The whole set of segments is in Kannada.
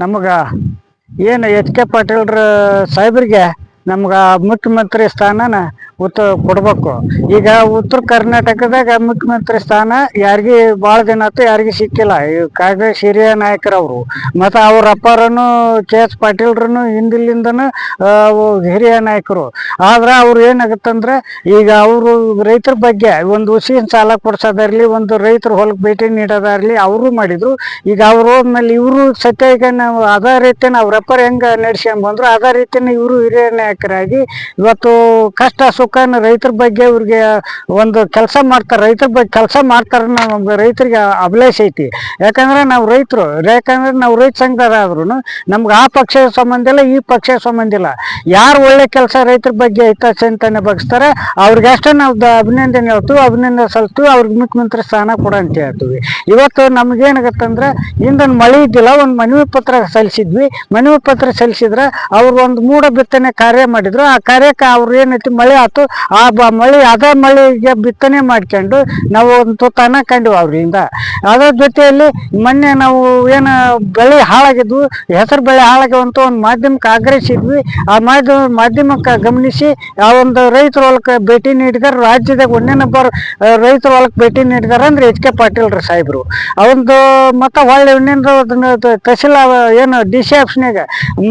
ನಮಗೆ ಏನು ಎಚ್ ಕೆ ಪಾಟೀಲ್ರ ಸಾಹೇಬ್ರಿಗೆ ನಮ್ಗೆ ಮುಖ್ಯಮಂತ್ರಿ ಸ್ಥಾನನ ಉತ್ತ ಕೊಡ್ಬೇಕು. ಈಗ ಉತ್ತರ ಕರ್ನಾಟಕದಾಗ ಮುಖ್ಯಮಂತ್ರಿ ಸ್ಥಾನ ಯಾರಿಗೆ ಭಾಳ ದಿನ ಆಯ್ತು ಯಾರಿಗೆ ಸಿಕ್ಕಿಲ್ಲ. ಈ ಕಾಂಗ್ರೆಸ್ ಹಿರಿಯ ನಾಯಕರವರು. ಮತ್ತು ಅವ್ರ ಅಪ್ಪರನು ಕೆ ಎಸ್ ಪಾಟೀಲ್ರನು ಹಿಂದಿಲಿಂದನೂ ಹಿರಿಯ ನಾಯಕರು. ಆದ್ರೆ ಅವ್ರು ಏನಾಗುತ್ತಂದ್ರೆ ಈಗ ಅವರು ರೈತರ ಬಗ್ಗೆ ಒಂದು ಹುಸಿನ ಸಾಲ ಕೊಡ್ಸೋದಾಗ್ಲಿ ಒಂದು ರೈತರ ಹೊಲಕ್ಕೆ ಭೇಟಿ ನೀಡೋದಾಗ್ಲಿ ಅವರು ಮಾಡಿದ್ರು. ಈಗ ಅವರು ಹೋದ್ಮೇಲೆ ಇವರು ಸತ್ಯ ಈಗ ನಾವು ಅದೇ ರೀತಿನ ಅವ್ರ ಅಪ್ಪರು ಹೆಂಗೆ ನಡ್ಸ್ಕೊಂಡ್ ಬಂದ್ರು, ಅದೇ ರೀತಿಯ ಇವರು ಹಿರಿಯ ನಾಯಕರಾಗಿ ಇವತ್ತು ಕಷ್ಟ ಸುಖನ ರೈತರ ಬಗ್ಗೆ ಇವ್ರಿಗೆ ಒಂದು ಕೆಲಸ ಮಾಡ್ತಾರೆ, ರೈತರ ಬಗ್ಗೆ ಕೆಲಸ ಮಾಡ್ತಾರೆ ನಮ್ಮ ರೈತರಿಗೆ ಅಭಿಲಾಷ ಐತಿ. ಯಾಕಂದ್ರೆ ನಾವು ರೈತರು, ಯಾಕಂದ್ರೆ ನಾವು ರೈತ ಸಂಘದ ಆದ್ರು ನಮ್ಗೆ ಆ ಪಕ್ಷದ ಸಂಬಂಧ ಇಲ್ಲ, ಈ ಪಕ್ಷದ ಸಂಬಂಧ ಇಲ್ಲ. ಯಾರು ಒಳ್ಳೆ ಕೆಲಸ ರೈತರ ಬಗ್ಗೆ ಹಿತಚಿಂತನೆ ಬಗ್ಸ್ತಾರೆ, ಅವ್ರಿಗೆ ಅಷ್ಟೇ ನಾವು ಅಭಿನಂದನೆ ಹೇಳ್ತೀವಿ, ಅಭಿನಂದನೆ ಸಲ್ತೀವಿ ಅವ್ರಿಗೆ ಮುಖ್ಯಮಂತ್ರಿ ಸ್ಥಾನ ಕೊಡ ಅಂತ ಹೇಳ್ತೀವಿ. ಇವತ್ತು ನಮ್ಗೇನಾಗತ್ತಂದ್ರೆ ಹಿಂದೊಂದು ಮಳೆ ಇದ್ದಿಲ್ಲ, ಒಂದು ಮನವಿ ಪತ್ರ ಸಲ್ಲಿಸಿದ್ವಿ. ಮನವಿ ಪತ್ರ ಸಲ್ಲಿಸಿದ್ರೆ ಅವ್ರು ಒಂದು ಮೂಡ ಬಿತ್ತನೆ ಕಾರ್ಯ ಮಾಡಿದ್ರು. ಆ ಕಾರ್ಯಕ್ಕೆ ಅವ್ರು ಏನೈತಿ ಮಳೆ ಆಯ್ತು ಆ ಬ ಮಳೆ, ಅದ ಮಳೆಗೆ ಬಿತ್ತನೆ ಮಾಡ್ಕೊಂಡು ನಾವು ಒಂದು ತನ ಕಂಡು ಅವ್ರಿಂದ. ಅದ್ರ ಜೊತೆಯಲ್ಲಿ ಮೊನ್ನೆ ನಾವು ಏನು ಬೆಳೆ ಹಾಳಾಗಿದ್ವು, ಹೆಸರು ಬೆಳೆ ಹಾಳಾಗಿವಂತ ಒಂದು ಮಾಧ್ಯಮಕ್ಕೆ ಆಗ್ರಹಿಸಿದ್ವಿ ಆ ಮಾಧ್ಯಮ ಮಾಧ್ಯಮಕ್ಕೆ ಗಮನಿಸಿ ಆ ಒಂದು ರೈತರ ಹೊಲಕ್ಕೆ ಭೇಟಿ ನೀಡಿದಾರೆ, ರಾಜ್ಯದಾಗ ಒಂದೇನೊಬ್ಬರು ರೈತರ ಹೊಲಕ್ಕೆ ಭೇಟಿ ನೀಡಿದಾರೆ ಅಂದ್ರೆ ಎಚ್ ಕೆ ಪಾಟೀಲ್ರ ಸಾಹೇಬರು. ಅವೊಂದು ಮತ್ತೆ ಹೊಳ್ಳಿ ಇನ್ನೇನು ತಹಸೀಲ್ ಏನು ಡಿ ಸಿ ಆಫೀಸ್ನಾಗ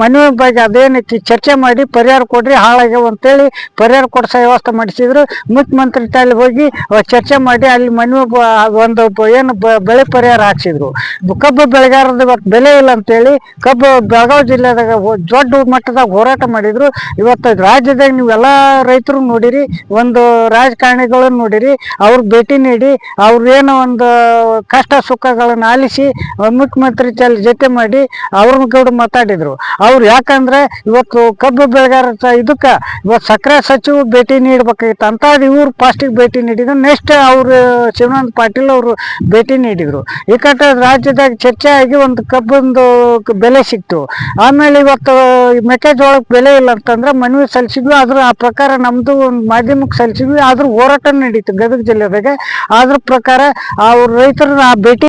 ಮನವಿ ಬಗ್ಗೆ ಅದೇನೈತಿ ಚರ್ಚೆ ಮಾಡಿ ಪರಿಹಾರ ಕೊಡ್ರಿ, ಹಾಳಾಗ್ಯಾವ ಅಂತೇಳಿ ಪರಿಹಾರ ಕೊಡ್ಸೋ ವ್ಯವಸ್ಥೆ ಮಾಡಿಸಿದ್ರು. ಮುಖ್ಯಮಂತ್ರಿ ತಲೆ ಹೋಗಿ ಚರ್ಚೆ ಮಾಡಿ ಅಲ್ಲಿ ಮನವಿ ಒಂದು ಏನು ಬೆಳೆ ಪರಿಹಾರ ಹಾಕ್ಸಿದ್ರು. ಕಬ್ಬು ಬೆಳೆಗಾರದ ಬೆಲೆ ಇಲ್ಲ ಅಂತೇಳಿ ಕಬ್ಬು ಬೆಳಗಾವಿ ಜಿಲ್ಲೆದಾಗ ದೊಡ್ಡ ಮಟ್ಟದಾಗ ಹೋರಾಟ ಮಾಡಿದ್ರು. ಇವತ್ತು ರಾಜ್ಯದಾಗ ಎಲ್ಲಾ ರೈತರು ನೋಡಿರಿ, ಒಂದು ರಾಜಕಾರಣಿಗಳನ್ನು ನೋಡಿರಿ, ಅವ್ರ ಭೇಟಿ ನೀಡಿ, ಅವ್ರ ಏನೋ ಒಂದು ಕಷ್ಟ ಸುಖಗಳನ್ನ ಆಲಿಸಿ ಮುಖ್ಯಮಂತ್ರಿ ಚಲ್ ಜೊತೆ ಮಾಡಿ ಅವ್ರನ್ನ ಕೂಡ ಮಾತಾಡಿದ್ರು. ಅವ್ರು ಯಾಕಂದ್ರೆ ಇವತ್ತು ಕಬ್ಬು ಬೆಳೆಗಾರ ಇದಕ್ಕ ಇವತ್ತು ಸಕ್ಕರೆ ಸಚಿವ ಭೇಟಿ ನೀಡ್ಬೇಕಾಗಿತ್ತು. ಅಂತ ಇವ್ರು ಫಸ್ಟಿಗೆ ಭೇಟಿ ನೀಡಿದ್ರು. ನೆಕ್ಸ್ಟ್ ಅವರು ಶಿವಾನಂದ ಪಾಟೀಲ್ ಅವರು ಭೇಟಿ ನೀಡಿದರು. ಈ ಕಟ್ಟ ರಾಜ್ಯದಾಗ ಚರ್ಚೆ ಆಗಿ ಒಂದು ಕಬ್ಬೊಂದು ಬೆಲೆ ಸಿಕ್ತು. ಆಮೇಲೆ ಇವತ್ತು ಮೆಕ್ಕೆಜೋಳಕ್ಕೆ ಬೆಲೆ ಇಲ್ಲ ಅಂತಂದ್ರೆ ಮನವಿ ಸಲ್ಲಿಸಿದ್ವಿ. ಅದ್ರ ಆ ಪ್ರಕಾರ ನಮ್ಮದು ಒಂದು ಮಾಧ್ಯಮಕ್ಕೆ ಸಲ್ಲಿಸಿದ್ವಿ. ಆದ್ರೂ ಹೋರಾಟ ನಡೀತು ಗದಗ ಜಿಲ್ಲೆದಾಗ. ಅದ್ರ ಪ್ರಕಾರ ಅವ್ರ ರೈತರನ್ನ ಆ ಭೇಟಿ